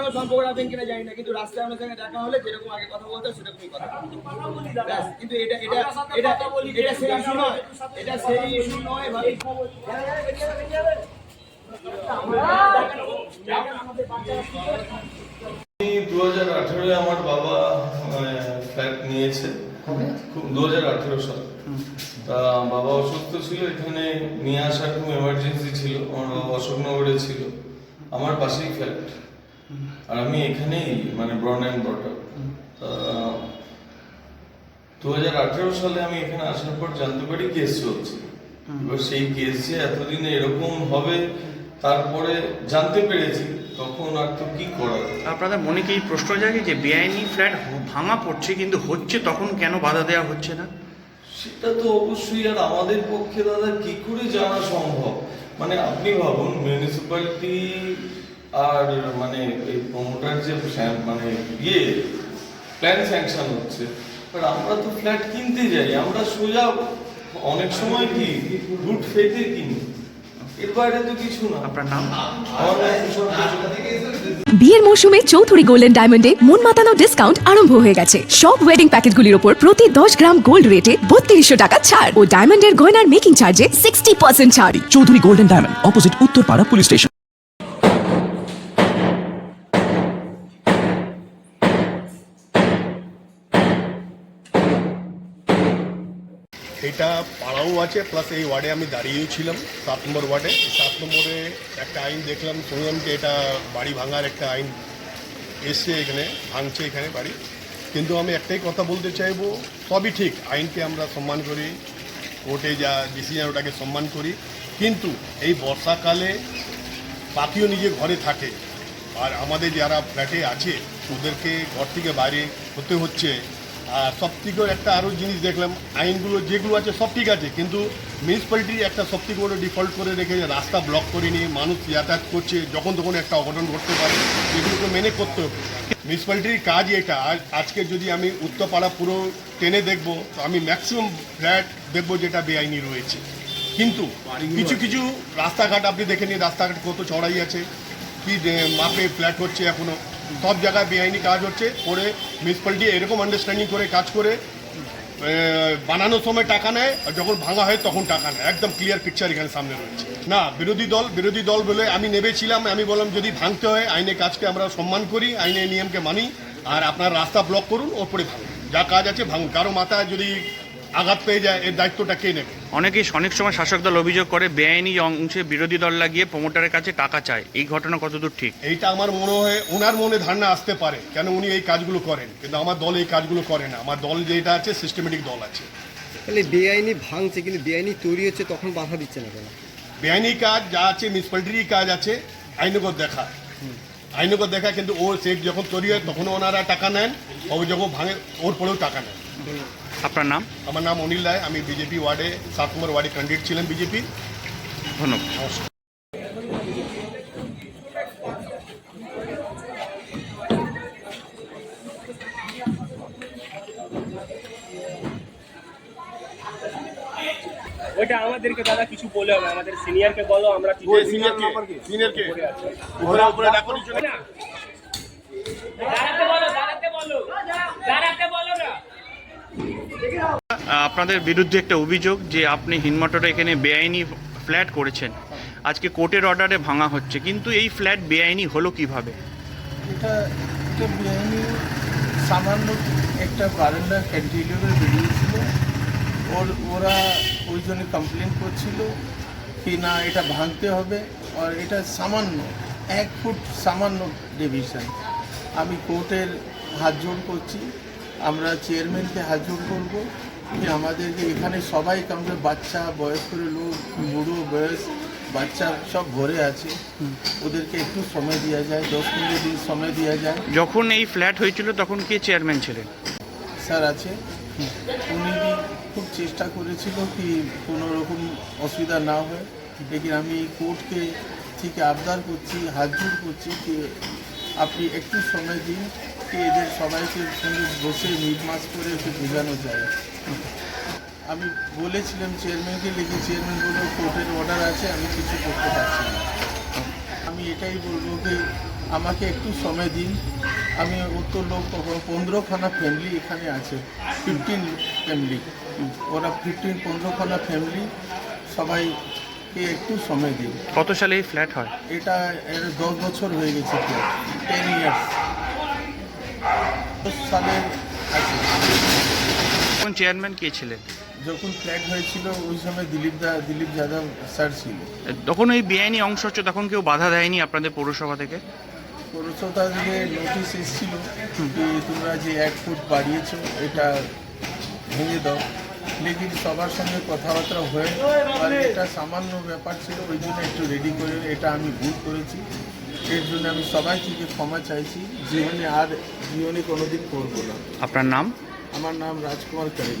সঙ্গে সম্পর্ক রাখবেন কিনা জানি না কিন্তু রাস্তায় আমার সঙ্গে দেখা হলে যেরকম আগে কথা বলতো সেরকমই কথা ব্যাস, কিন্তু এটা এটা এটা এটা সেই ইস্যু নয়। এটা সেই ইস্যু নয় ভাই। দু হাজার আঠেরোয় আমার বাবা ফ্ল্যাট নিয়েছে। দু হাজার আঠেরো সাল। তা বাবা অসুস্থ ছিল এখানে নিয়ে আসা খুব এমার্জেন্সি ছিল। আমার বাবা অশোকনগরে ছিল। আমার পাশেই ফ্ল্যাট আর আমি এখানেই মানে ব্রন অ্যান্ড ব্রটার তা দু হাজার আঠেরো সালে আমি এখানে আসার পর জানতে পারি কেস চলছে। এবার সেই কেস যে এতদিনে এরকম হবে তারপরে জানতে পেরেছি তখন আর তো কি করার আপনাদের মনে কি প্রশ্ন জাগে যে বেআইনি ফ্ল্যাট ভাঙা পড়ছে কিন্তু হচ্ছে তখন কেন বাধা দেওয়া হচ্ছে না? সেটা তো অবশ্যই আর আমাদের পক্ষে দাদা কি করে জানা সম্ভব? মানে আপনি ভাবুন মিউনিসিপ্যালিটি আর মানে এই প্রমোটার যে মানে ইয়ে প্ল্যান স্যাংশন হচ্ছে। বাট আমরা তো ফ্ল্যাট কিনতে যাই আমরা সোজা অনেক সময় কি গুড ফেথে কিনি। এর বাইরে তো কিছু না। আপনার নাম? আমার নাম কুশল কুশল। বিয়ের মৌসুমে চৌধুরী গোল্ডেন ডায়মন্ডে মন মাতানো ডিসকাউন্ট আরম্ভ হয়ে গেছে। সব ওয়েডিং প্যাকেটগুলির উপর প্রতি দশ গ্রাম গোল্ড রেটে বত্রিশশো টাকা ছাড়। ও ডায়মন্ডের গয়নার মেকিং চার্জে সিক্সটি পার্সেন্ট ছাড়। Chowdhury golden diamond opposite Uttarpara police station এটা পাড়াও আছে প্লাস এই ওয়ার্ডে আমি দাঁড়িয়েও ছিলাম, সাত নম্বর ওয়ার্ডে। সাত নম্বরে একটা আইন দেখলাম, শুনলাম যে এটা বাড়ি ভাঙার একটা আইন এসছে এখানে, ভাঙছে এখানে বাড়ি। কিন্তু আমি একটাই কথা বলতে চাইব, সবই ঠিক, আইনকে আমরা সম্মান করি, কোর্টে যা ডিসিশন ওটাকে সম্মান করি। কিন্তু এই বর্ষাকালে পাখিও নিজে ঘরে থাকে। আর আমাদের যারা ফ্ল্যাটে আছে, ওদেরকে ঘর থেকে বাইরে হতে হচ্ছে। আর সব থেকে একটা আরও জিনিস দেখলাম আইনগুলো যেগুলো আছে সব ঠিক আছে কিন্তু মিউনিসিপ্যালিটি একটা সব থেকে বড় ডিফল্ট করে রেখেছে রাস্তা ব্লক করে নিয়ে মানুষ যাতায়াত করছে যখন তখন একটা অঘটন ঘটতে পারে এগুলোকে মেনে করতে হবে। মিউনিসিপ্যালিটির কাজ এটা আজ আজকে যদি আমি উত্তরপাড়া পুরো টেনে দেখব তো আমি ম্যাক্সিমাম ফ্ল্যাট দেখব যেটা বেআইনি রয়েছে। কিন্তু কিছু কিছু রাস্তাঘাট আপনি দেখে নিন রাস্তাঘাট কত চড়াই আছে কি মাপে ফ্ল্যাট হচ্ছে এখনও। সব জায়গায় বেআইনি কাজ হচ্ছে, করে মিউনিসিপ্যালিটি এরকম আন্ডারস্ট্যান্ডিং করে কাজ করে বানানোর সময় টাকা নেয়, আর যখন ভাঙা হয় তখন টাকা নেয়। একদম ক্লিয়ার পিকচার এখানে সামনে রয়েছে। না, বিরোধী দল বিরোধী দল বলে আমি নেবেছিলাম, আমি বললাম যদি ভাঙতে হয়, আইনের কাজকে আমরা সম্মান করি, আইনের নিয়মকে মানি, আর আপনার রাস্তা ব্লক করুন, ওপরে ভাঙুন। যা কাজ আছে ভাঙুন। কারও মাথায় যদি আঘাত পেয়ে যায় এর দায়িত্বটা কে নেবে? অনেকেই অনেক সময় শাসক দল অভিযোগ করে বেআইনি অংশে বিরোধী দল লাগিয়ে প্রমোটারের কাছে টাকা চায়। এই ঘটনা কতদূর ঠিক? এইটা আমার মনে হয় ওনার মনে ধারণা আসতে পারে কেন উনি এই কাজগুলো করেন। কিন্তু আমার দল এই কাজগুলো করে না। আমার দল যেটা আছে সিস্টেমেটিক দল আছে। তাহলে বেআইনি ভাঙছে কিন্তু বেআইনি তৈরি হচ্ছে তখন বাধা দিচ্ছে না কেন? বেআইনি কাজ যা আছে মিউনিসিপ্যালিটিরই কাজ আছে আইনগত দেখা। আইনগত দেখা কিন্তু ও সেট যখন তৈরি হয় তখনও ওনারা টাকা নেন। ও যখন ভাঙে ওর পরেও টাকা নেন আপনার নাম? আমার নাম অনিল রায় আমি বিজেপি ওয়ার্ডে সাত নম্বর ওয়ার্ডে ক্যান্ডিডেট ছিলেন বিজেপির ধন্যবাদ। ওইটা আমাদেরকে দাদা কিছু বলে হবে আমাদের সিনিয়রকে বলো আমরা কিছু সিনিয়র কে সিনিয়র কে উপরে উপরে ডাকুন না দাঁড়াতে বলো আপনাদের বিরুদ্ধে একটা অভিযোগ যে আপনি হিনমটরে এখানে বেআইনি ফ্ল্যাট করেছেন। আজকে কোর্টের অর্ডারে ভাঙা হচ্ছে, কিন্তু এই ফ্ল্যাট বেআইনি হলো কীভাবে? এটা একটা বেআইনি, সামান্য একটা বারান্দা ক্যান্টিলিভার বেরিয়েছিল। ওর, ওরা ওই জন্য কমপ্লেন করছিল কি না এটা ভাঙতে হবে, আর এটা সামান্য, এক ফুট সামান্য ডিভিশন আমি কোর্টের হাত জোড় করছি। আমরা চেয়ারম্যানকে হাত জোড় করব। কি আমাদেরকে এখানে সবাই কারণ বাচ্চা বয়স্ক লোক বুড়ো বয়স বাচ্চা সব ঘরে আছে। ওদেরকে একটু সময় দেওয়া যায় দশ পনেরো দিন সময় দেওয়া যায়। যখন এই ফ্ল্যাট হয়েছিল তখন কে চেয়ারম্যান ছিলেন? স্যার আছে। উনি খুব চেষ্টা করেছিল কি কোনো রকম অসুবিধা না হয়। লেকিন আমি কোর্টকে থেকে আবদার করছি হাত করছি কি আপনি একটু সময় দিন। কি এদের সবাইকে সঙ্গে বসে মিটমাস করে একটু বোঝানো যায় আমি বলেছিলাম চেয়ারম্যানকে লিখে চেয়ারম্যান বলল কোর্টের অর্ডার আছে আমি কিছু করতে পারছি না। আমি এটাই বলব কি আমাকে একটু সময় দিন। আমি উত্তর লোক পনেরোখানা ফ্যামিলি এখানে আছে ফিফটিন ফ্যামিলি ওরা ফিফটিন পনেরোখানা ফ্যামিলি সবাইকে একটু সময় দিন। কত সালে এই ফ্ল্যাট হয়? এটা দশ বছর হয়ে গেছে ফ্ল্যাট টেন ইয়ার্স সালের কোন চেয়ারম্যান কে ছিলেন? যখন ফ্ল্যাট হয়েছিল ওই সময় দিলীপ দা দিলীপ যাদব স্যার ছিল। তখন ওই বেআইনি অংশ হচ্ছে তখন কেউ বাধা দেয়নি আপনাদের পৌরসভা থেকে? পৌরসভা থেকে নোটিশ এসেছিল যে তোমরা যে এক ফুট বাড়িয়েছো এটা ভেঙে দাও। লেকিন সবার সঙ্গে কথাবার্তা হয়ে এটা সামান্য ব্যাপার ছিল ওই জন্য একটু রেডি করে এটা আমি ভুল করেছি। এর জন্য আমি সবাই থেকে ক্ষমা চাইছি জীবনে আর জীবনে কোনোদিন করব না। আপনার নাম? আমার নাম রাজকুমার করেন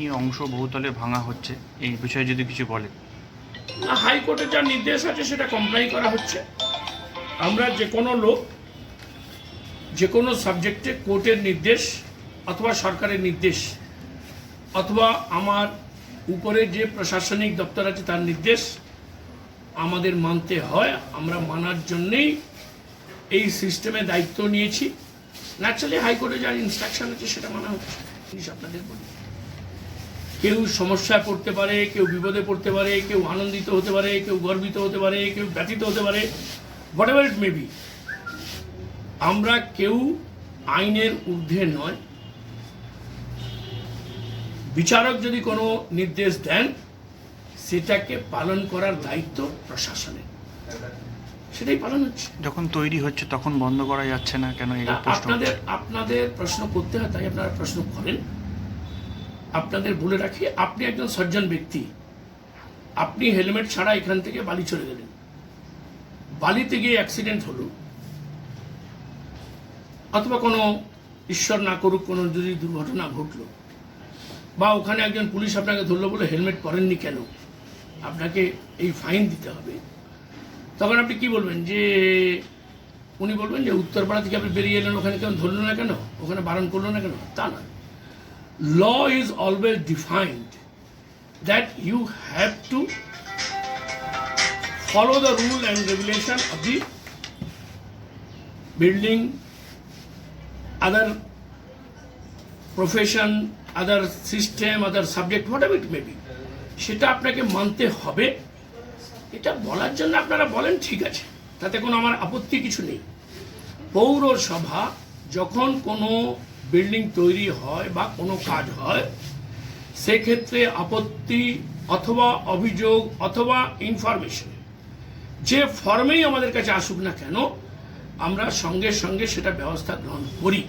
এই অংশ বহুতলে ভাঙা হচ্ছে। এই বিষয়ে যদি কিছু বলেন হাইকোর্টের যা নির্দেশ আছে সেটা কমপ্লাই করা হচ্ছে। আমরা যে কোনো লোক, যে কোনো সাবজেক্টে কোর্টের নির্দেশ অথবা সরকারের নির্দেশ অথবা আমার উপরে যে প্রশাসনিক দপ্তর আছে তার নির্দেশ আমাদের মানতে হয়। আমরা মানার জন্যেই এই সিস্টেমে দায়িত্ব নিয়েছি। ন্যাচারালি হাইকোর্টে যা ইনস্ট্রাকশন আছে সেটা মানা হচ্ছে। জিনিস আপনাদের বলি। কেউ সমস্যায় পড়তে পারে কেউ বিপদে পড়তে পারে কেউ আনন্দিত হতে পারে কেউ গর্বিত হতে পারে কেউ ব্যথিত হতে পারে হোয়াট এভার ইট মেবি আমরা কেউ আইনের ঊর্ধ্বে নয়। বিচারক যদি কোনো নির্দেশ দেন সেটাকে পালন করার দায়িত্ব প্রশাসনের। সেটাই পালন হচ্ছে। যখন তৈরি হচ্ছে তখন বন্ধ করা যাচ্ছে না কেন? আপনাদের আপনাদের প্রশ্ন করতে হয় তাই আপনারা প্রশ্ন করেন। আপনাদের বলে রাখি, আপনি একজন সজ্জন ব্যক্তি। আপনি হেলমেট ছাড়া এখান থেকে বালি চলে গেলেন। বালিতে গিয়ে অ্যাক্সিডেন্ট হলো। অথবা কোনো ঈশ্বর না করুক, কোনো যদি দুর্ঘটনা ঘটলো, বা ওখানে একজন পুলিশ আপনাকে ধরলো বলে হেলমেট পরেননি কেন? আপনাকে এই ফাইন দিতে হবে। তখন আপনি কি বলবেন? যে উনি বলবেন যে উত্তরপাড়া থেকে আপনি বেরিয়ে এলেন, ওখানে কেন ধরলো না কেন? ওখানে বারণ করল না কেন? তা না law is always defined that you have to follow the rule and regulation of the building, other profession, other system, other subject, whatever it may be. সেটা আপনাকে মানতে হবে এটা বলার জন্য আপনারা বলেন ঠিক আছে তাতে কোনো আমার আপত্তি কিছু নেই পৌরসভা যখন কোনো বিল্ডিং তৈরি হয় বা কোনো কাজ হয়, সেক্ষেত্রে আপত্তি অথবা অভিযোগ অথবা ইনফরমেশন যে ফর্মেই আমাদের কাছে আসুক না কেন, আমরা সঙ্গে সঙ্গে সেটা ব্যবস্থা গ্রহণ করি।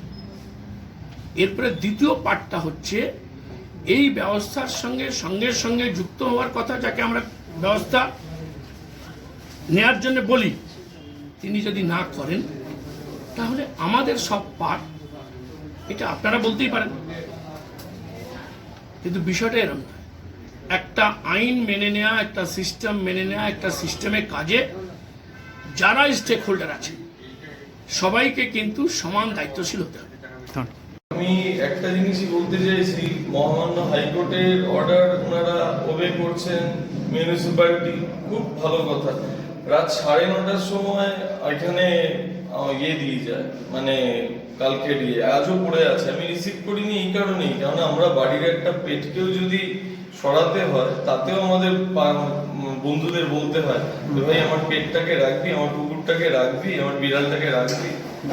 এরপরে দ্বিতীয় পার্টটা হচ্ছে, এই ব্যবস্থার সঙ্গে সঙ্গে সঙ্গে যুক্ত হওয়ার কথা যাকে আমরা ব্যবস্থা নেয়ার জন্য বলি, তিনি যদি না করেন, তাহলে আমাদের সব পার্ট এটা আপনারা বলতেই পারেন। কিন্তু বিষয়টা এরকম একটা আইন মেনে নেওয়া একটা সিস্টেম মেনে নেওয়া একটা সিস্টেমের কাজে যারা স্টেক হোল্ডার আছে সবাইকে কিন্তু সমান দায়িত্বশীল হতে হবে। আমি একটা জিনিসই বলতে চাইছি মহামান্য হাইকোর্টের অর্ডার ওনারা ওবে করছেন মিউনিসিপ্যালিটি খুব ভালো কথা। রাত সাড়ে নটার সময় এখানে ইয়ে দিয়ে যায় মানে কালকে দিয়ে আজও পড়ে আছে। আমি রিসিভ করিনি এই কারণেই। কারণ আমরা বাড়ির একটা পেটকেও যদি সরাতে হয়, তাতেও আমাদের বন্ধুদের বলতে হয় ভাই, আমার পেটটাকে রাখবি, আমার কুকুরটাকে রাখবি, আমার বিড়ালটাকে রাখবি।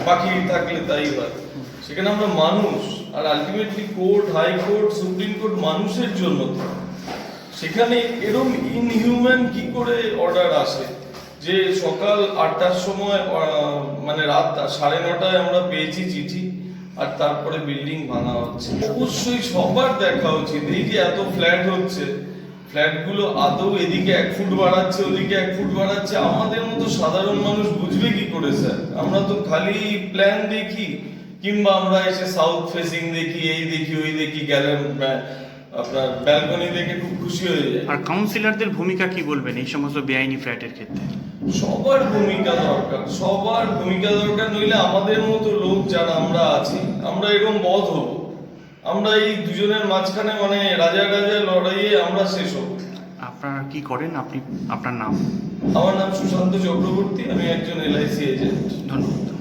পাখি থাকলে তাই হয়। সেখানে আমরা মানুষ, আর ultimately court high court supreme court মানুষের জন্য সেখানে এরম ইনহিউম্যান কি করে অর্ডার আসে? যে সকাল আটটার সময় মানে রাত সাড়ে নটায় আমরা পেয়েছি চিঠি, আর তারপরে বিল্ডিং ভাঙা হচ্ছে। অবশ্যই সবার দেখা উচিত। এই যে এত ফ্ল্যাট হচ্ছে, ফ্ল্যাটগুলো আদৌ এদিকে এক ফুট বাড়াচ্ছে, ওদিকে এক ফুট বাড়াচ্ছে, আমাদের মতো সাধারণ মানুষ বুঝবে কি করে, স্যার? আমরা তো খালি প্ল্যান দেখি, কিংবা আমরা এসে সাউথ ফেসিং দেখি, এই দেখি, ওই দেখি গেলেন আপনার ব্যালকনি দেখে খুব খুশি হয়ে যায় আর কাউন্সিলরদের ভূমিকা কি বলবেন এই সমস্ত বেআইনি ফ্ল্যাটের ক্ষেত্রে? সবার ভূমিকা দরকার। সবার ভূমিকা দরকার নইলে আমাদের মতো লোক যারা আমরা আছি আমরা এরকম বধ হব। আমরা এই দুজনের মাঝখানে মানে রাজা রাজা লড়াইয়ে আমরা শেষ হব। আপনারা কি করেন? আপনি আপনার নাম? আমার নাম সুশান্ত চক্রবর্তী আমি একজন এলআইসি এজেন্ট ধন্যবাদ।